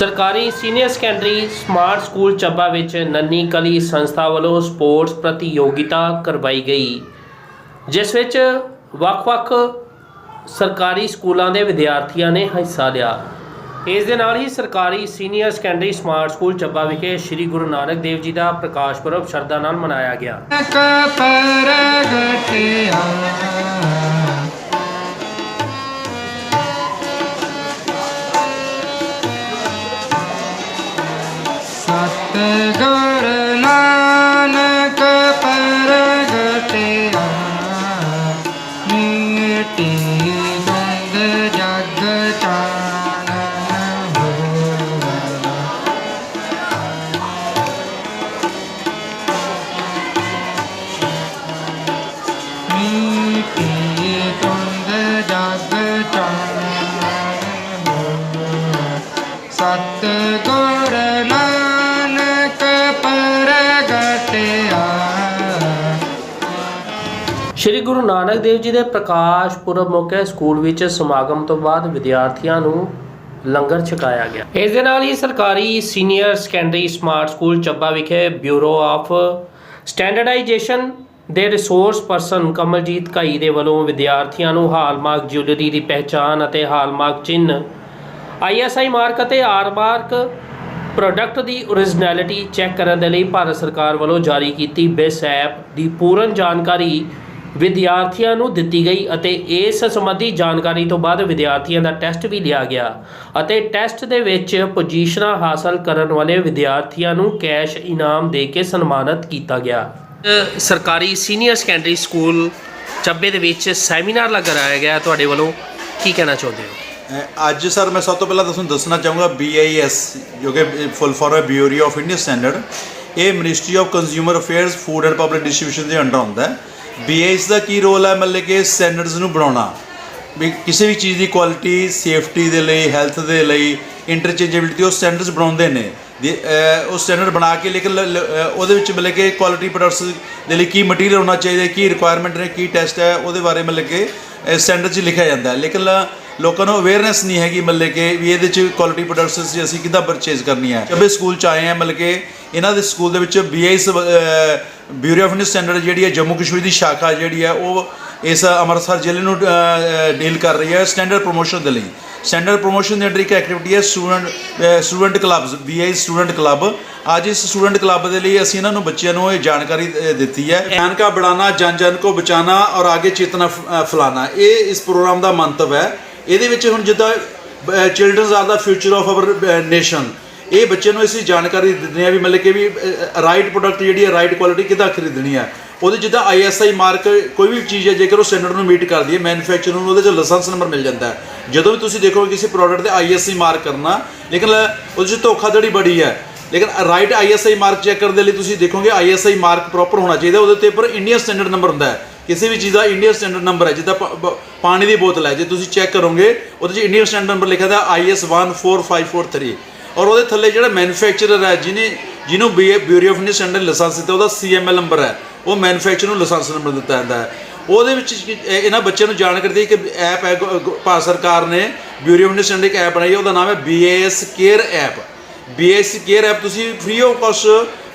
ਸਰਕਾਰੀ senior secondary smart school Chabba ਵਿੱਚ ਨੰਨੀ ਕਲੀ ਸੰਸਥਾ ਵੱਲੋਂ ਸਪੋਰਟਸ ਪ੍ਰਤੀਯੋਗਿਤਾ ਕਰਵਾਈ ਗਈ, ਜਿਸ ਵਿੱਚ ਵੱਖ-ਵੱਖ ਸਰਕਾਰੀ ਸਕੂਲਾਂ ਦੇ ਵਿਦਿਆਰਥੀਆਂ ਨੇ ਹਿੱਸਾ ਲਿਆ। ਇਸ ਦੇ ਨਾਲ ਹੀ ਸਰਕਾਰੀ senior secondary smart school Chabba ਵਿਖੇ ਸ੍ਰੀ ਗੁਰੂ ਨਾਨਕ ਦੇਵ ਜੀ ਦਾ ਪ੍ਰਕਾਸ਼ ਪੁਰਬ ਸ਼ਰਧਾ ਨਾਲ ਮਨਾਇਆ ਗਿਆ। ਮੀਟੀ ਗੰਦ ਸ੍ਰੀ ਗੁਰੂ ਨਾਨਕ ਦੇਵ ਜੀ ਦੇ ਪ੍ਰਕਾਸ਼ ਪੁਰਬ ਮੌਕੇ ਸਕੂਲ ਵਿੱਚ ਸਮਾਗਮ ਤੋਂ ਬਾਅਦ ਵਿਦਿਆਰਥੀਆਂ ਨੂੰ ਲੰਗਰ ਛਕਾਇਆ ਗਿਆ। ਇਸ ਦੇ ਨਾਲ ਹੀ ਸਰਕਾਰੀ senior secondary smart school Chabba ਵਿਖੇ ਬਿਊਰੋ ਆਫ ਸਟੈਂਡਰਡਾਈਜੇਸ਼ਨ ਦੇ ਰਿਸੋਰਸ ਪਰਸਨ ਕਮਲਜੀਤ ਕਾਈ ਦੇ ਵੱਲੋਂ ਵਿਦਿਆਰਥੀਆਂ ਨੂੰ ਹਾਲਮਾਰਕ ਜਿਊਲਰੀ ਦੀ ਪਹਿਚਾਣ ਅਤੇ ਹਾਲਮਾਰਕ ਚਿੰਨ੍ਹ ਆਈਐਸਆਈ ਮਾਰਕ ਅਤੇ ਆਰ ਮਾਰਕ ਪ੍ਰੋਡਕਟ ਦੀ ਓਰੀਜਨੈਲਿਟੀ ਚੈੱਕ ਕਰਨ ਦੇ ਲਈ ਭਾਰਤ ਸਰਕਾਰ ਵੱਲੋਂ ਜਾਰੀ ਕੀਤੀ ਬਿਸ ਐਪ ਦੀ ਪੂਰਨ ਜਾਣਕਾਰੀ ਵਿਦਿਆਰਥੀਆਂ ਨੂੰ ਦਿੱਤੀ ਗਈ ਅਤੇ ਇਸ ਸੰਬੰਧੀ ਜਾਣਕਾਰੀ ਤੋਂ ਬਾਅਦ ਵਿਦਿਆਰਥੀਆਂ ਦਾ ਟੈਸਟ ਵੀ ਲਿਆ ਗਿਆ ਅਤੇ ਟੈਸਟ ਦੇ ਵਿੱਚ ਪੋਜੀਸ਼ਨਾਂ ਹਾਸਲ ਕਰਨ ਵਾਲੇ ਵਿਦਿਆਰਥੀਆਂ ਨੂੰ ਕੈਸ਼ ਇਨਾਮ ਦੇ ਕੇ ਸਨਮਾਨਿਤ ਕੀਤਾ ਗਿਆ। ਸਰਕਾਰੀ ਸੀਨੀਅਰ ਸੈਕੰਡਰੀ ਸਕੂਲ ਚੱਬੇ ਦੇ ਵਿੱਚ ਸੈਮੀਨਾਰ ਲਗਾਇਆ ਗਿਆ। ਤੁਹਾਡੇ ਵੱਲੋਂ ਕੀ ਕਹਿਣਾ ਚਾਹੁੰਦੇ ਹੋ? ਅੱਜ ਸਰ ਮੈਂ ਸਭ ਤੋਂ ਪਹਿਲਾਂ ਤੁਹਾਨੂੰ ਦੱਸਣਾ ਚਾਹੂੰਗਾ BIS ਜੋ ਕਿ ਫੁੱਲ ਫਾਰਮ ਹੈ ਬਿਊਰੋ ਆਫ ਇੰਡੀਅਨ ਸਟੈਂਡਰਡ। ਇਹ ministry of consumer affairs food and public distribution ਦੇ ਅੰਡਰ ਹੁੰਦਾ ਹੈ। BIS ਦਾ ਕੀ ਰੋਲ ਹੈ? ਮਤਲਬ ਕਿ ਸਟੈਂਡਰਡਸ ਨੂੰ ਬਣਾਉਣਾ। ਵੀ ਕਿਸੇ ਵੀ ਚੀਜ਼ ਦੀ ਕੁਆਲਿਟੀ ਸੇਫਟੀ ਦੇ ਲਈ ਹੈਲਥ ਦੇ ਲਈ ਇੰਟਰਚੇਂਜੇਬਿਲਟੀ ਉਹ ਸਟੈਂਡਰਡਸ ਬਣਾਉਂਦੇ ਨੇ। ਦੀ- ਉਹ ਸਟੈਂਡਰਡ ਬਣਾ ਕੇ, ਲੇਕਿਨ ਉਹਦੇ ਵਿੱਚ ਮਤਲਬ ਕਿ ਕੁਆਲਿਟੀ ਪ੍ਰੋਡਕਟਸ ਦੇ ਲਈ ਕੀ ਮਟੀਰੀਅਲ ਹੋਣਾ ਚਾਹੀਦਾ, ਕੀ ਰਿਕੁਆਇਰਮੈਂਟ ਨੇ, ਕੀ ਟੈਸਟ ਹੈ, ਉਹਦੇ ਬਾਰੇ ਮਤਲਬ ਕਿ ਸਟੈਂਡਰਡ 'ਚ ਲਿਖਿਆ ਜਾਂਦਾ। ਲੇਕਿਨ ਲੋਕਾਂ ਨੂੰ ਅਵੇਅਰਨੈਸ ਨਹੀਂ ਹੈਗੀ ਮਤਲਬ ਕਿ ਵੀ ਇਹਦੇ 'ਚ ਕੁਆਲਿਟੀ ਪ੍ਰੋਡਕਟਸ ਅਸੀਂ ਕਿੱਦਾਂ ਪਰਚੇਜ਼ ਕਰਨੀ ਹੈ। ਜਦ ਸਕੂਲ 'ਚ ਆਏ ਆ ਮਤਲਬ ਕਿ ਇਹਨਾਂ ਦੇ ਸਕੂਲ ਦੇ ਵਿੱਚ BIS bureau of Indian standard ਜਿਹੜੀ ਹੈ, ਜੰਮੂ ਕਸ਼ਮੀਰ ਦੀ ਸ਼ਾਖਾ ਜਿਹੜੀ ਹੈ, ਉਹ ਇਸ ਅੰਮ੍ਰਿਤਸਰ ਜ਼ਿਲ੍ਹੇ ਨੂੰ ਡੀਲ ਕਰ ਰਹੀ ਹੈ ਸਟੈਂਡਰਡ ਪ੍ਰੋਮੋਸ਼ਨ ਦੇ ਲਈ। ਸਟੈਂਡਰਡ ਪ੍ਰੋਮੋਸ਼ਨ ਦੇ ਅੰਡਰ ਇੱਕ ਐਕਟੀਵਿਟੀ ਹੈ student student clubs BI student club ਅੱਜ ਇਸ ਸਟੂਡੈਂਟ ਕਲੱਬ ਦੇ ਲਈ ਅਸੀਂ ਇਹਨਾਂ ਨੂੰ ਬੱਚਿਆਂ ਨੂੰ ਇਹ ਜਾਣਕਾਰੀ ਦਿੱਤੀ ਹੈ। ਗਿਆਨ ਕਾ ਬੜਾਨਾ ਜਨ ਜਨ ਕੋ ਬਚਾਨਾ ਔਰ ਆਗੇ ਚੇਤਨਾ ਫ- ਇਹ ਇਸ ਪ੍ਰੋਗਰਾਮ ਦਾ ਮੰਤਵ ਹੈ। ਇਹਦੇ ਵਿੱਚ ਹੁਣ ਜਿੱਦਾਂ ਚਿਲਡਰਨਸ ਆਰ ਦਾ ਫਿਊਚਰ ਆਫ ਆਵਰ ਨੇਸ਼ਨ ਇਹ ਬੱਚੇ ਨੂੰ ਅਸੀਂ ਜਾਣਕਾਰੀ ਦਿੰਦੇ ਆ ਵੀ ਮਤਲਬ ਕਿ ਵੀ ਰਾਈਟ ਪ੍ਰੋਡਕਟ ਜਿਹੜੀ ਹੈ ਰਾਈਟ ਕੁਆਲਿਟੀ ਕਿੱਦਾਂ ਖਰੀਦਣੀ ਹੈ। ਉਹਦੇ ਜਿੱਦਾਂ ਆਈਐਸਆਈ ਮਾਰਕ ਕੋਈ ਵੀ ਚੀਜ਼ ਹੈ, ਜੇਕਰ ਉਹ ਸਟੈਂਡਰਡ ਨੂੰ ਮੀਟ ਕਰਦੀ ਹੈ ਮੈਨੂਫੈਕਚਰਰ ਨੂੰ ਉਹਦੇ 'ਚ ਲਾਇਸੈਂਸ ਨੰਬਰ ਮਿਲ ਜਾਂਦਾ ਹੈ। ਜਦੋਂ ਵੀ ਤੁਸੀਂ ਦੇਖੋਗੇ ਕਿਸੇ ਪ੍ਰੋਡਕਟ ਤੇ ਆਈਐਸਆਈ ਮਾਰਕ ਕਰਨਾ, ਲੇਕਿਨ ਉਹਦੇ 'ਚ ਧੋਖਾਧੜੀ ਬੜੀ ਹੈ। ਲੇਕਿਨ ਰਾਈਟ ਆਈਐਸਆਈ ਮਾਰਕ ਚੈੱਕ ਕਰਨ ਦੇ ਲਈ ਤੁਸੀਂ ਦੇਖੋਗੇ ਆਈਐਸਆਈ ਮਾਰਕ ਪ੍ਰੋਪਰ ਹੋਣਾ ਚਾਹੀਦਾ, ਉਹਦੇ ਉੱਤੇ ਪਰ ਇੰਡੀਅਨ ਸਟੈਂਡਰਡ ਨੰਬਰ ਹੁੰਦਾ ਹੈ। ਕਿਸੇ ਵੀ ਚੀਜ਼ ਦਾ ਇੰਡੀਅਨ ਸਟੈਂਡਰਡ ਨੰਬਰ ਹੈ, ਜਿੱਦਾਂ ਪ- ਪਾਣੀ ਦੀ ਬੋਤਲ ਹੈ, ਜੇ ਤੁਸੀਂ ਚੈੱਕ ਕਰੋਗੇ, ਉਹਦੇ 'ਚ ਇੰਡੀਅਨ ਸਟੈਂਡਰਡ ਨੰਬਰ ਲਿਖਿਆ ਹੁੰਦਾ ਆਈਐਸ 14543 ਔਰ ਉਹਦੇ ਥੱਲੇ ਜਿਹੜਾ ਮੈਨੂਫੈਕਚਰਰ ਹੈ, ਜਿਹਨੇ ਜਿਹਨੂੰ bureau of Indian standard licence ਦਿੱਤਾ, ਉਹਦਾ ਸੀਐਮਐਲ ਨੰਬਰ ਹੈ, ਉਹ ਮੈਨੂਫੈਕਚਰ ਨੂੰ ਲਾਇਸੈਂਸ ਨੰਬਰ ਦਿੱਤਾ ਜਾਂਦਾ ਹੈ। ਉਹਦੇ ਵਿੱਚ ਇਹਨਾਂ ਬੱਚਿਆਂ ਨੂੰ ਜਾਣਕਾਰੀ ਦੀ ਕਿ ਐਪ ਹੈ ਭਾਰਤ ਸਰਕਾਰ ਨੇ ਬਿਊਰੀ ਆਫ ਇੰਡੀਅਨ ਸਟੈਂਡਰਡ ਇੱਕ ਐਪ ਬਣਾਈ ਉਹਦਾ ਨਾਮ ਹੈ BAS care app BAS care app ਤੁਸੀਂ free of cost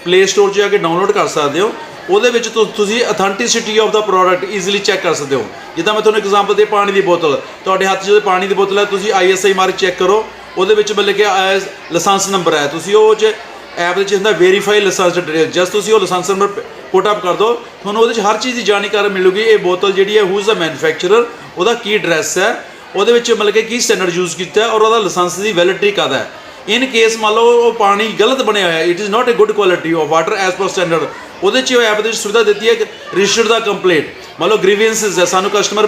play store 'ਚ ਜਾ ਕੇ ਡਾਊਨਲੋਡ ਕਰ ਸਕਦੇ ਹੋ। ਉਹਦੇ ਵਿੱਚ ਤੁ- ਤੁਸੀਂ ਅਥੈਂਟਿਸਿਟੀ ਆਫ ਦਾ ਪ੍ਰੋਡਕਟ ਈਜ਼ੀਲੀ ਚੈੱਕ ਕਰ ਸਕਦੇ ਹੋ। ਜਿੱਦਾਂ ਮੈਂ ਤੁਹਾਨੂੰ ਐਗਜ਼ਾਮਪਲ ਦੇ ਪਾਣੀ ਦੀ ਬੋਤਲ, ਤੁਹਾਡੇ ਹੱਥ 'ਚ ਜਦੋਂ ਪਾਣੀ ਦੀ ਬੋਤਲ ਹੈ, ਤੁਸੀਂ ਆਈਐਸਆਈ ਮਾਰਕ ਚੈੱਕ ਕਰੋ। ਉਹਦੇ ਵਿੱਚ ਮਤਲਬ ਕਿ ਲਾਇਸੈਂਸ ਨੰਬਰ ਹੈ। ਤੁਸੀਂ ਉਹ 'ਚ ਐਪ ਦੇ ਵਿੱਚ ਹੁੰਦਾ ਵੈਰੀਫਾਈ ਲਾਇਸੈਂਸ ਡਿਟੇਲ ਜਸਟ ਤੁਸੀਂ ਉਹ ਲਾਇਸੈਂਸ ਨੰਬਰ ਪੁੱਟ ਅਪ ਕਰ ਦਿਓ ਤੁਹਾਨੂੰ ਉਹਦੇ 'ਚ ਹਰ ਚੀਜ਼ ਦੀ ਜਾਣਕਾਰੀ ਮਿਲੂਗੀ। ਇਹ ਬੋਤਲ ਜਿਹੜੀ ਹੈ ਹੂ ਇਜ਼ ਦਾ ਮੈਨੂਫੈਕਚਰਰ ਉਹਦਾ ਕੀ ਐਡਰੈਸ ਹੈ, ਉਹਦੇ ਵਿੱਚ ਮਤਲਬ ਕਿ ਕੀ ਸਟੈਂਡਰਡ ਯੂਜ਼ ਕੀਤਾ ਹੈ ਔਰ ਉਹਦਾ ਲਾਇਸੈਂਸ ਦੀ ਵੈਲਿਡਿਟੀ ਕਦ ਹੈ। ਇਨ ਕੇਸ ਮੰਨ ਲਓ ਉਹ ਪਾਣੀ ਗਲਤ ਬਣਿਆ ਹੋਇਆ it is not a good quality of water as per standard ਉਹਦੇ 'ਚ ਉਹ ਐਪ ਦੇ ਵਿੱਚ ਸੁਵਿਧਾ ਦਿੱਤੀ ਹੈ ਕਿ ਰਜਿਸਟਰ ਦਾ ਕੰਪਲੇਂਟ ਮੰਨ ਲਓ ਗ੍ਰੀਵੈਂਸਸ ਹੈ, ਸਾਨੂੰ ਕਸਟਮਰ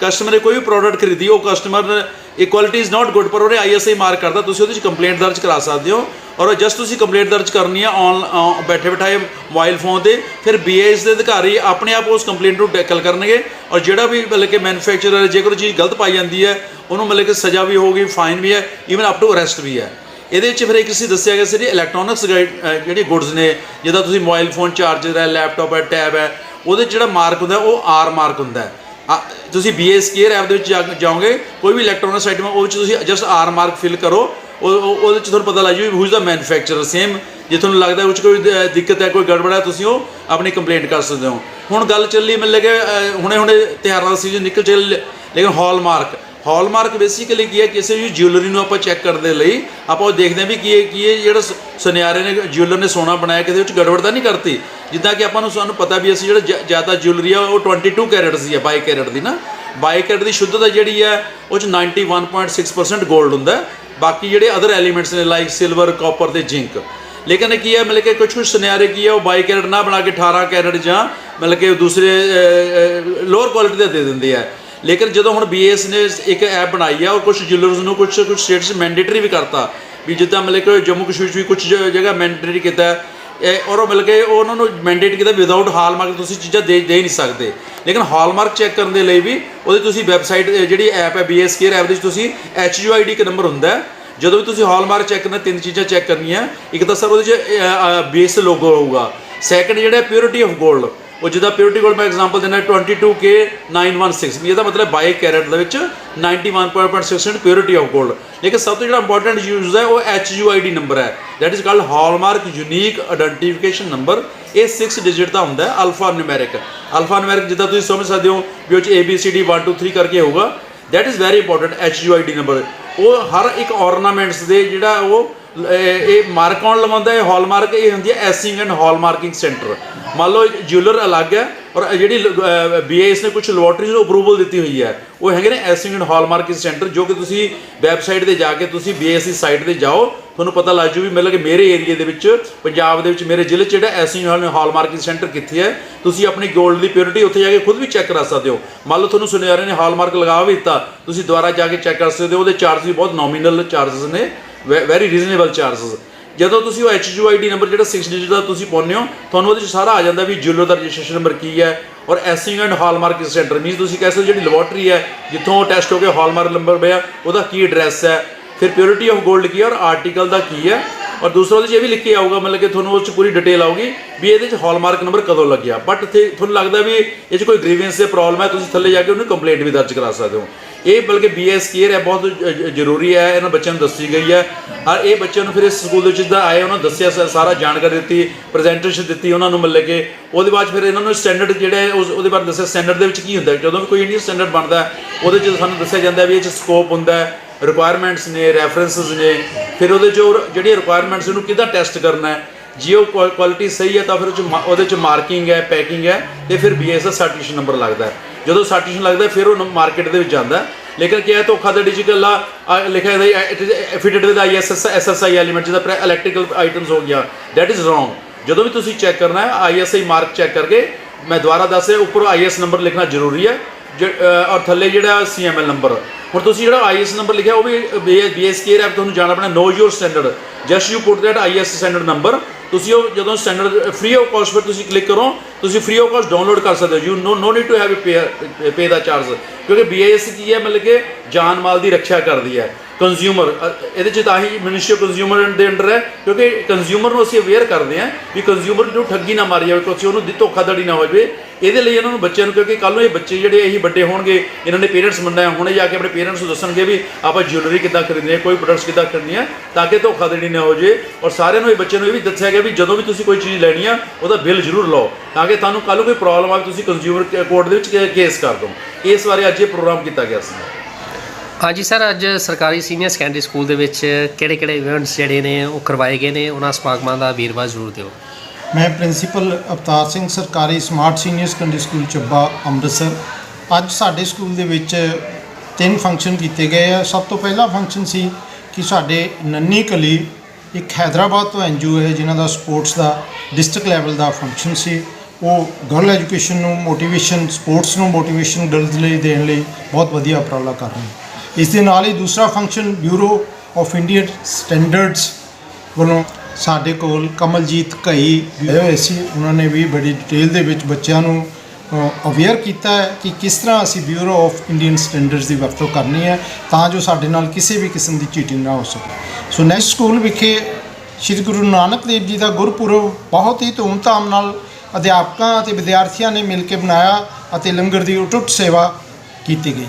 ਕਸਟਮਰ ਨੇ ਕੋਈ ਵੀ ਪ੍ਰੋਡਕਟ ਖਰੀਦੀ, ਉਹ ਕਸਟਮਰ ਇਹ ਕੁਆਲਿਟੀ ਇਜ਼ ਨਾਟ ਗੁੱਡ ਪਰ ਉਹਨੇ ਆਈਐਸਆਈ ਮਾਰਕ ਕਰਦਾ ਤੁਸੀਂ ਉਹਦੇ 'ਚ ਕੰਪਲੇਂਟ ਦਰਜ ਕਰਾ ਸਕਦੇ ਹੋ। ਔਰ ਜਸਟ ਤੁਸੀਂ ਕੰਪਲੇਂਟ ਦਰਜ ਕਰਨੀ ਆ ਔਨ ਬੈਠੇ ਬਿਠਾਏ ਮੋਬਾਈਲ ਫੋਨ ਤੇ, ਫਿਰ ਬੀਏਐਸ ਦੇ ਅਧਿਕਾਰੀ ਆਪਣੇ ਆਪ ਉਸ ਕੰਪਲੇਂਟ ਨੂੰ ਟੈਕਲ ਕਰਨਗੇ। ਔਰ ਜਿਹੜਾ ਵੀ ਮਤਲਬ ਕਿ ਮੈਨੂਫੈਕਚਰਰ ਜੇਕਰ ਉਹ ਚੀਜ਼ ਗਲਤ ਪਾਈ ਜਾਂਦੀ ਹੈ, ਉਹਨੂੰ ਮਤਲਬ ਕਿ ਸਜ਼ਾ ਵੀ ਹੋਊਗੀ ਫਾਈਨ ਵੀ ਹੈ ਈਵਨ ਅਪ ਟੂ ਅਰੈਸਟ ਵੀ ਹੈ। ਇਹਦੇ ਵਿੱਚ ਫਿਰ ਇੱਕ ਸੀ ਦੱਸਿਆ ਗਿਆ ਸੀ ਜੀ ਇਲੈਕਟ੍ਰੋਨਿਕਸ ਜਿਹੜੀ ਗੁੱਡਸ ਨੇ ਜਿੱਦਾਂ ਤੁਸੀਂ ਮੋਬਾਈਲ ਫੋਨ ਚਾਰਜਰ ਹੈ ਲੈਪਟਾਪ ਹੈ ਟੈਬ ਹੈ ਉਹਦੇ 'ਚ ਜਿਹੜਾ ਮਾਰਕ ਹੁੰਦਾ ਉਹ ਆਰ ਮਾਰਕ ਹੁੰਦਾ ਹੈ। ਆ, ਤੁਸੀਂ BS ਕੇਅਰ ਐਪ ਦੇ ਵਿੱਚ ਜਾਓਗੇ ਕੋਈ ਵੀ ਇਲੈਕਟ੍ਰੋਨਿਕਸ ਆਈਟਮ ਉਹ ਵਿੱਚ ਤੁਸੀਂ ਜਸਟ ਆਰ ਮਾਰਕ ਫਿਲ ਕਰੋ ਉਹਦੇ ਚ ਤੁਹਾਨੂੰ ਪਤਾ ਲੱਗ ਜੂ who is the manufacturer same ਜੇ ਤੁਹਾਨੂੰ ਲੱਗਦਾ ਉਹ 'ਚ ਕੋਈ ਦਿੱਕਤ ਹੈ ਕੋਈ ਗੜਬੜ ਹੈ ਤੁਸੀਂ ਉਹ ਆਪਣੀ ਕੰਪਲੇਂਟ ਕਰ ਸਕਦੇ ਹੋ। ਹੁਣ ਗੱਲ ਚੱਲੀ ਮੈਨੂੰ ਲੱਗੇ ਹੁਣੇ ਹੁਣੇ ਤਿਉਹਾਰਾਂ ਦਾ ਸੀਜ਼ਨ ਨਿਕਲ ਚੱਲ ਲੇਕਿਨ ਹਾਲਮਾਰਕ ਹਾਲਮਾਰਕ ਬੇਸਿਕਲੀ ਕੀ ਹੈ, ਕਿਸੇ ਵੀ ਜਿਊਲਰੀ ਨੂੰ ਆਪਾਂ ਚੈੱਕ ਕਰਨ ਦੇ ਲਈ, ਆਪਾਂ ਉਹ ਦੇਖਦੇ ਹਾਂ ਵੀ ਕੀ ਇਹ ਕੀ ਇਹ ਜਿਹੜਾ ਸ- ਸੁਨਿਆਰੇ ਨੇ ਜਿਊਲਰ ਨੇ ਸੋਨਾ ਬਣਾਇਆ, ਕਿਤੇ ਵਿੱਚ ਗੜਬੜ ਤਾਂ ਨਹੀਂ ਕਰਤੀ? ਜਿੱਦਾਂ ਕਿ ਆਪਾਂ ਨੂੰ ਸਾਨੂੰ ਪਤਾ ਵੀ ਅਸੀਂ ਜਿਹੜਾ ਜ- ਜ਼ਿਆਦਾ ਜਿਊਲਰੀ ਆ, ਉਹ 22 ਕੈਰਟ ਦੀ ਆ 22 ਕੈਰਟ ਦੀ ਨਾ। 22 ਕੈਰਟ ਦੀ ਸ਼ੁੱਧਤਾ ਜਿਹੜੀ ਹੈ ਉਹ ਚ 91.6% 골ਡ ਹੁੰਦਾ। ਬਾਕੀ ਜਿਹੜੇ ਅਦਰ ਐਲੀਮੈਂਟਸ ਨੇ ਲਾਈਕ ਸਿਲਵਰ ਕਾਪਰ ਤੇ ਜ਼ਿੰਕ ਲੇਕਿਨ ਇਹ ਕੀ ਹੈ ਮਤਲਬ ਕਿ ਕੁਝ ਕੁਝ ਸੁਨਿਆਰੇ ਕੀ ਹੈ ਉਹ 22 ਕੈਰਟ ਨਾ ਬਣਾ ਕੇ 18 ਕੈਰਟ ਜਾਂ ਮਤਲਬ ਕਿ ਦੂਸਰੇ ਲੋਅਰ ਕੁਆਲਿਟੀ ਦੇ ਦੇ ਦਿੰਦੇ ਆ। ਲੇਕਿਨ ਜਦੋਂ ਹੁਣ BS ਨੇ ਇੱਕ ਐਪ ਬਣਾਈ ਆ ਔਰ ਕੁਝ ਜਿਊਲਰਸ ਨੂੰ ਕੁਝ ਕੁਝ ਸਟੇਟਸ ਮੈਂਡੇਟਰੀ ਵੀ ਕਰਤਾ, ਵੀ ਜਿੱਦਾਂ ਮਤਲਬ ਕਿ ਜੰਮੂ ਕਸ਼ਮੀਰ 'ਚ ਵੀ ਕੁਝ ਜਗ੍ਹਾ ਮੈਂਡੇਟਰੀ ਕੀਤਾ ਇਹ ਔਰ ਉਹ ਮਿਲ ਕੇ ਉਹਨਾਂ ਨੂੰ ਮੈਂਡੇਟ ਕੀਤਾ ਵਿਦਆਊਟ ਹਾਲਮਾਰਕ ਤੁਸੀਂ ਚੀਜ਼ਾਂ ਦੇ ਦੇ ਨਹੀਂ ਸਕਦੇ। ਲੇਕਿਨ ਹਾਲਮਾਰਕ ਚੈੱਕ ਕਰਨ ਦੇ ਲਈ ਵੀ ਉਹਦੀ ਤੁਸੀਂ ਵੈਬਸਾਈਟ ਜਿਹੜੀ ਐਪ ਹੈ BS ਕੇਅਰ ਐਪ ਦੇ ਵਿੱਚ ਤੁਸੀਂ HUID ਇੱਕ ਨੰਬਰ ਹੁੰਦਾ ਜਦੋਂ ਵੀ ਤੁਸੀਂ ਹਾਲਮਾਰਕ ਚੈੱਕ ਕਰਨਾ, ਤਿੰਨ ਚੀਜ਼ਾਂ ਚੈੱਕ ਕਰਨੀਆਂ, ਇੱਕ ਤਾਂ ਸਰ ਉਹਦੇ 'ਚ ਬੇਸ ਲੋਗੋ ਹੋਊਗਾ। ਸੈਕੰਡ ਜਿਹੜਾ ਪਿਓਰਿਟੀ ਆਫ 골ਡ ਉਹ ਜਿਹਦਾ ਪਿਓਰਿਟੀ ਗੋਲਡ ਮੈਂ ਐਗਜ਼ਾਮਪਲ ਦਿੰਦਾ 22K 916 ਵੀ ਇਹਦਾ ਮਤਲਬ 22 ਕੈਰਟ ਦੇ ਵਿੱਚ 91.6% ਪਿਓਰਿਟੀ ਆਫ 골ਡ ਲੇਕਿਨ ਸਭ ਤੋਂ ਜਿਹੜਾ ਇੰਪੋਰਟੈਂਟ ਯੂਜ਼ ਹੈ ਉਹ HUID ਨੰਬਰ ਹੈ। That is called hallmark unique identification number ਇਹ 6 ਡਿਜਿਟ ਦਾ ਹੁੰਦਾ ਹੈ ਅਲਫਾ ਨਿਊਮੈਰਿਕ ਅਲਫਾ ਨਿਊਮੈਰਿਕ ਜਿੱਦਾਂ ਤੁਸੀਂ ਸਮਝ ਸਕਦੇ ਹੋ ਵੀ ਉਹ ਚ ABCD 1 2 3 ਕਰਕੇ ਹੋਊਗਾ। That is very important HUID number ਉਹ ਹਰ ਇੱਕ ornaments ਦੇ ਜਿਹੜਾ ਉਹ ਇਹ ਮਾਰਕ ਕੌਣ ਲਵਾਉਂਦਾ? ਹੈ ਹਾਲਮਾਰਕ ਇਹ ਹੁੰਦੀ ਹੈ ਐਸਿੰਗ ਐਂਡ ਹਾਲਮਾਰਕਿੰਗ ਸੈਂਟਰ ਮੰਨ ਲਓ ਜਿਊਲਰ ਅਲੱਗ ਹੈ ਔਰ ਜਿਹੜੀ ਬੀਏਐਸ ਨੇ ਕੁਝ ਲੈਬੋਰਟਰੀਜ਼ ਨੂੰ ਅਪਰੂਵਲ ਦਿੱਤੀ ਹੋਈ ਹੈ, ਉਹ ਹੈਗੇ ਨੇ ਐਸਿੰਗ ਐਂਡ ਹਾਲਮਾਰਕਿੰਗ ਸੈਂਟਰ ਜੋ ਕਿ ਤੁਸੀਂ ਵੈਬਸਾਈਟ ਤੇ ਜਾ ਕੇ ਤੁਸੀਂ ਬੀਏਐਸ ਦੀ ਸਾਈਟ ਤੇ ਜਾਓ, ਤੁਹਾਨੂੰ ਪਤਾ ਲੱਗ ਜੂ ਵੀ ਮਤਲਬ ਕਿ ਮੇਰੇ ਏਰੀਆ ਦੇ ਵਿੱਚ, ਪੰਜਾਬ ਦੇ ਵਿੱਚ, ਮੇਰੇ ਜ਼ਿਲ੍ਹੇ 'ਚ ਜਿਹੜਾ ਐਸਿੰਗ ਐਂਡ ਹਾਲਮਾਰਕਿੰਗ ਸੈਂਟਰ ਕਿੱਥੇ ਹੈ, ਤੁਸੀਂ ਆਪਣੀ ਗੋਲਡ ਦੀ ਪਿਓਰਿਟੀ ਉੱਥੇ ਜਾ ਕੇ ਖੁਦ ਵੀ ਚੈੱਕ ਕਰ ਸਕਦੇ ਹੋ। ਮੰਨ ਲਓ ਤੁਹਾਨੂੰ ਸੁਨਿਆਰੇ ਨੇ ਹਾਲਮਾਰਕ ਲਗਾ ਵੀ ਦਿੱਤਾ, ਤੁਸੀਂ ਦੁਬਾਰਾ ਜਾ ਕੇ ਚੈੱਕ ਕਰ ਸਕਦੇ ਹੋ, ਉਹਦੇ ਚਾਰਜ ਵੀ ਬਹੁਤ ਨੋਮੀਨਲ ਚਾਰजेस ਨੇ। ਵੈਰੀ ਰੀਜ਼ਨੇਬਲ ਚਾਰजेस ਜਦੋਂ ਤੁਸੀਂ ਉਹ H U I D number ਜਿਹੜਾ 6 ਡਿਜਿਟ ਦਾ ਤੁਸੀਂ ਪਾਉਂਦੇ ਹੋ, ਤੁਹਾਨੂੰ ਉਹਦੇ ਵਿੱਚ ਸਾਰਾ ਆ ਜਾਂਦਾ ਵੀ ਜਿਊਲਰ ਦਾ ਰਜਿਸਟ੍ਰੇਸ਼ਨ ਨੰਬਰ ਕੀ ਹੈ ਔਰ assaying and hallmark centre means ਤੁਸੀਂ ਕਹਿ ਕਹਿੰਦੇ ਜਿਹੜੀ ਲੈਬੋਰਟਰੀ ਹੈ, ਜਿੱਥੋਂ ਉਹ ਟੈਸਟ ਹੋ ਕੇ ਹਾਲਮਾਰਕ ਨੰਬਰ ਪਿਆ, ਉਹਦਾ ਕੀ ਐਡਰੈਸ ਹੈ? ਫਿਰ ਪਿਓਰਿਟੀ ਆਫ 골ਡ ਕੀ ਹੈ ਔਰ ਆਰਟੀਕਲ ਦਾ ਕੀ ਹੈ? ਔਰ ਦੂਸਰਾ ਉਹਦੇ 'ਚ ਇਹ ਵੀ ਲਿਖ ਕੇ ਆਊਗਾ ਮਤਲਬ ਕਿ ਤੁਹਾਨੂੰ ਉਸ 'ਚ ਪੂਰੀ ਡਿਟੇਲ ਆਊਗੀ ਵੀ ਇਹਦੇ 'ਚ ਹਾਲਮਾਰਕ ਨੰਬਰ ਕਦੋਂ ਲੱਗਿਆ। ਬਟ ਇੱਥੇ ਤੁਹਾਨੂੰ ਲੱਗਦਾ ਵੀ ਇਹ 'ਚ ਕੋਈ ਗ੍ਰੀਵੈਂਸ ਦੇ ਪ੍ਰੋਬਲਮ ਹੈ, ਤੁਸੀਂ ਥੱਲੇ ਜਾ ਕੇ ਉਹਨੂੰ ਕੰਪਲੇਂਟ ਵੀ ਦਰਜ ਕਰਾ ਸਕਦੇ ਹੋ। ਇਹ ਬਲਕਿ BS ਕੇਅਰ ਹੈ, ਬਹੁਤ ਜ- ਜ਼ਰੂਰੀ ਹੈ, ਇਹਨਾਂ ਬੱਚਿਆਂ ਨੂੰ ਦੱਸੀ ਗਈ ਹੈ। ਔਰ ਇਹ ਬੱਚਿਆਂ ਨੂੰ ਫਿਰ ਇਸ ਸਕੂਲ ਦੇ ਵਿੱਚ ਜਿੱਦਾਂ ਆਏ, ਉਹਨਾਂ ਦੱਸਿਆ ਸਾਰਾ ਜਾਣਕਾਰੀ ਦਿੱਤੀ ਪ੍ਰੈਜੈਂਟੇਸ਼ਨ ਦਿੱਤੀ ਉਹਨਾਂ ਨੂੰ ਮਤਲਬ ਕਿ। ਉਹਦੇ ਬਾਅਦ ਫਿਰ ਇਹਨਾਂ ਨੂੰ ਸਟੈਂਡਰਡ ਜਿਹੜਾ ਹੈ, ਉਸ- ਉਹਦੇ ਬਾਰੇ ਦੱਸਿਆ ਸਟੈਂਡਰਡ ਦੇ ਵਿੱਚ ਕੀ ਹੁੰਦਾ ਜਦੋਂ ਵੀ ਕੋਈ ਇੰਡੀਅਨ ਸਟੈਂਡਰਡ ਬਣਦਾ ਉਹਦੇ 'ਚ ਸਾਨੂੰ ਦੱਸਿਆ ਜਾਂਦਾ ਵੀ ਇਹ 'ਚ ਸਕੋਪ ਹੁੰਦਾ ਹੈ। ਰਿਕੁਆਇਰਮੈਂਟਸ ਨੇ ਰੈਫਰੈਂਸਸ ਨੇ, ਫਿਰ ਉਹਦੇ 'ਚ ਉਹ ਜਿਹੜੀਆਂ ਰਿਕੁਆਇਰਮੈਂਟਸ ਉਹਨੂੰ ਕਿੱਦਾਂ ਟੈਸਟ ਕਰਨਾ ਹੈ? ਜੇ ਉਹ ਕੁਆਲਿਟੀ ਸਹੀ ਹੈ, ਤਾਂ ਫਿਰ ਉਹ 'ਚ ਮਾ- ਉਹਦੇ 'ਚ ਮਾਰਕਿੰਗ ਹੈ ਪੈਕਿੰਗ ਹੈ, ਤੇ ਫਿਰ BS ਦਾ ਸਰਟੀਫਿਕੇਸ਼ਨ ਨੰਬਰ ਲੱਗਦਾ ਹੈ। ਜਦੋਂ ਸਰਟੀਫਿਕੇਸ਼ਨ ਲੱਗਦਾ ਫਿਰ ਉਹ ਮਾਰਕੀਟ ਦੇ ਵਿੱਚ ਜਾਂਦਾ ਲੇਕਿਨ ਕੀ ਹੈ ਧੋਖਾਧੜੀ ਡਿਜੀਟਲ ਆ ਲਿਖਿਆ ਹੈ fitted with ISS SSI element ਜਿਹਦਾ ਇਲੈਕਟ੍ਰੀਕਲ ਆਈਟਮਸ ਹੋ ਗਿਆ ਦੈਟ ਇਜ਼ ਰੋਂਗ ਜਦੋਂ ਵੀ ਤੁਸੀਂ ਚੈੱਕ ਕਰਨਾ ਹੈ ISI ਮਾਰਕ ਚੈੱਕ ਕਰਕੇ ਮੈਂ ਦੁਬਾਰਾ ਦੱਸ ਰਿਹਾ, ਉੱਪਰ IS ਨੰਬਰ ਲਿਖਣਾ ਜ਼ਰੂਰੀ ਹੈ, ਜ- ਔਰ ਥੱਲੇ ਜਿਹੜਾ CML ਨੰਬਰ ਹੁਣ ਤੁਸੀਂ ਜਿਹੜਾ IS ਨੰਬਰ ਲਿਖਿਆ, ਉਹ ਵੀ BS ਕੇਅਰ ਐਪ ਤੁਹਾਨੂੰ ਜਾਣਾ ਪੈਣਾ know your standard just you put that IS standard number ਤੁਸੀਂ ਉਹ ਜਦੋਂ ਸਟੈਂਡਰਡ ਫ੍ਰੀ ਆਫ ਕਾਸਟ ਪਰ ਤੁਸੀਂ ਕਲਿੱਕ ਕਰੋ, ਤੁਸੀਂ ਫ੍ਰੀ ਆਫ ਕਾਸਟ ਡਾਊਨਲੋਡ ਕਰ ਸਕਦੇ ਹੋ। You know no need to have pay pay the charge ਕਿਉਂਕਿ BIS ਕੀ ਹੈ, ਮਤਲਬ ਕਿ ਜਾਨ ਮਾਲ ਦੀ ਰੱਖਿਆ ਕਰਦੀ ਹੈ। ਕੰਜ਼ਿਊਮਰ ਇਹਦੇ ਚ ਤਾਂ ਹੀ ਮਿਨਿਸਟਰੀ ਕੰਜ਼ਿਊਮਰ ਦੇ ਅੰਡਰ ਹੈ, ਕਿਉਂਕਿ ਕੰਜ਼ਿਊਮਰ ਨੂੰ ਅਸੀਂ ਅਵੇਅਰ ਕਰਦੇ ਹਾਂ ਵੀ ਕੰਜ਼ਿਊਮਰ ਨੂੰ ਠੱਗੀ ਨਾ ਮਾਰੀ ਜਾਵੇ, ਕਿਉਂਕਿ ਉਹਨੂੰ ਧੋਖਾਧੜੀ ਨਾ ਹੋ ਜਾਵੇ। ਇਹਦੇ ਲਈ ਇਹਨਾਂ ਨੂੰ ਬੱਚਿਆਂ ਨੂੰ ਕਿਉਂਕਿ ਕੱਲ ਨੂੰ ਇਹ ਬੱਚੇ ਜਿਹੜੇ ਇਹੀ ਵੱਡੇ ਹੋਣਗੇ, ਇਹਨਾਂ ਨੇ ਪੇਰੈਂਟਸ ਮੰਨਣਾ ਹੁਣੇ ਜਾ ਕੇ ਆਪਣੇ ਪੇਰੈਂਟਸ ਨੂੰ ਦੱਸਣਗੇ ਵੀ ਆਪਾਂ ਜਿਊਲਰੀ ਕਿੱਦਾਂ ਖਰੀਦਣੀ ਹੈ, ਕੋਈ ਪ੍ਰੋਡਕਟਸ ਕਿੱਦਾਂ ਖਰੀਦਣੀ ਹੈ, ਤਾਂ ਕਿ ਧੋਖਾਧੜੀ ਨਾ ਹੋ ਜਾਵੇ। ਔਰ ਸਾਰਿਆਂ ਨੂੰ ਇਹ ਬੱਚਿਆਂ ਨੂੰ ਇਹ ਵੀ ਦੱਸਿਆ ਗਿਆ ਵੀ ਜਦੋਂ ਵੀ ਤੁਸੀਂ ਕੋਈ ਚੀਜ਼ ਲੈਣੀ ਆ, ਉਹਦਾ ਬਿੱਲ ਜ਼ਰੂਰ ਲਓ, ਤਾਂ ਕਿ ਤੁਹਾਨੂੰ ਕੱਲ ਨੂੰ ਕੋਈ ਪ੍ਰੋਬਲਮ ਆਵੇ, ਤੁਸੀਂ ਕੰਜ਼ਿਊਮਰ ਕੋਰਟ ਦੇ ਵਿੱਚ ਕੇਸ ਕਰ ਦਿਓ। ਇਸ ਬਾਰੇ ਅੱਜ ਇਹ ਪ੍ਰੋਗਰਾਮ ਕੀਤਾ ਗਿਆ ਸੀ। ਹਾਂਜੀ ਸਰ, ਅੱਜ ਸਰਕਾਰੀ ਸੀਨੀਅਰ ਸੈਕੰਡਰੀ ਸਕੂਲ ਦੇ ਵਿੱਚ ਕਿਹੜੇ ਕਿਹੜੇ ਇਵੈਂਟਸ ਜਿਹੜੇ ਨੇ ਉਹ ਕਰਵਾਏ ਗਏ ਨੇ, ਉਹਨਾਂ ਸਮਾਗਮਾਂ ਦਾ ਵੇਰਵਾ ਜ਼ਰੂਰ ਦਿਓ। ਮੈਂ ਪ੍ਰਿੰਸੀਪਲ ਅਵਤਾਰ ਸਿੰਘ, ਸਰਕਾਰੀ smart senior secondary school Chabba, Amritsar. ਅੱਜ ਸਾਡੇ ਸਕੂਲ ਦੇ ਵਿੱਚ ਤਿੰਨ ਫੰਕਸ਼ਨ ਕੀਤੇ ਗਏ ਆ। ਸਭ ਤੋਂ ਪਹਿਲਾ ਫੰਕਸ਼ਨ ਸੀ ਕਿ ਸਾਡੇ ਨੰਨੀ ਕਲੀ ਇੱਕ ਹੈਦਰਾਬਾਦ ਤੋਂ ਐਨਜੀਓ ਹੈ, ਜਿਨ੍ਹਾਂ ਦਾ ਸਪੋਰਟਸ ਦਾ ਡਿਸਟ੍ਰਿਕਟ ਲੈਵਲ ਦਾ ਫੰਕਸ਼ਨ ਸੀ। ਉਹ ਗਰਲ ਐਜੂਕੇਸ਼ਨ ਨੂੰ ਮੋਟੀਵੇਸ਼ਨ ਸਪੋਰਟਸ ਨੂੰ ਮੋਟੀਵੇਸ਼ਨ ਗਰਲਜ਼ ਲਈ ਦੇਣ ਲਈ ਬਹੁਤ ਵਧੀਆ ਉਪਰਾਲਾ ਕਰ ਰਹੇ ਨੇ। ਇਸ ਦੇ ਨਾਲ ਹੀ ਦੂਸਰਾ function bureau of Indian standards ਵੱਲੋਂ ਸਾਡੇ ਕੋਲ ਕਮਲਜੀਤ ਘਈ ਆਏ ਹੋਏ ਸੀ, ਉਹਨਾਂ ਨੇ ਵੀ ਬੜੀ ਡਿਟੇਲ ਦੇ ਵਿੱਚ ਬੱਚਿਆਂ ਨੂੰ ਅਵੇਅਰ ਕੀਤਾ ਹੈ ਕਿ ਕਿਸ ਤਰ੍ਹਾਂ ਅਸੀਂ ਬਿਊਰੋ ਆਫ ਇੰਡੀਅਨ ਸਟੈਂਡਰਡਸ ਦੀ ਵਰਤੋਂ ਕਰਨੀ ਹੈ ਤਾਂ ਜੋ ਸਾਡੇ ਨਾਲ ਕਿਸੇ ਵੀ ਕਿਸਮ ਦੀ ਚੀਟਿੰਗ ਨਾ ਹੋ ਸਕੇ। ਸੋ ਨੈਕਸਟ ਸਕੂਲ ਵਿਖੇ ਸ੍ਰੀ ਗੁਰੂ ਨਾਨਕ ਦੇਵ ਜੀ ਦਾ ਗੁਰਪੁਰਬ ਬਹੁਤ ਹੀ ਧੂਮਧਾਮ ਨਾਲ ਅਧਿਆਪਕਾਂ ਅਤੇ ਵਿਦਿਆਰਥੀਆਂ ਨੇ ਮਿਲ ਕੇ ਬਣਾਇਆ ਅਤੇ ਲੰਗਰ ਦੀ ਉਟੁੱਟ ਸੇਵਾ ਕੀਤੀ ਗਈ।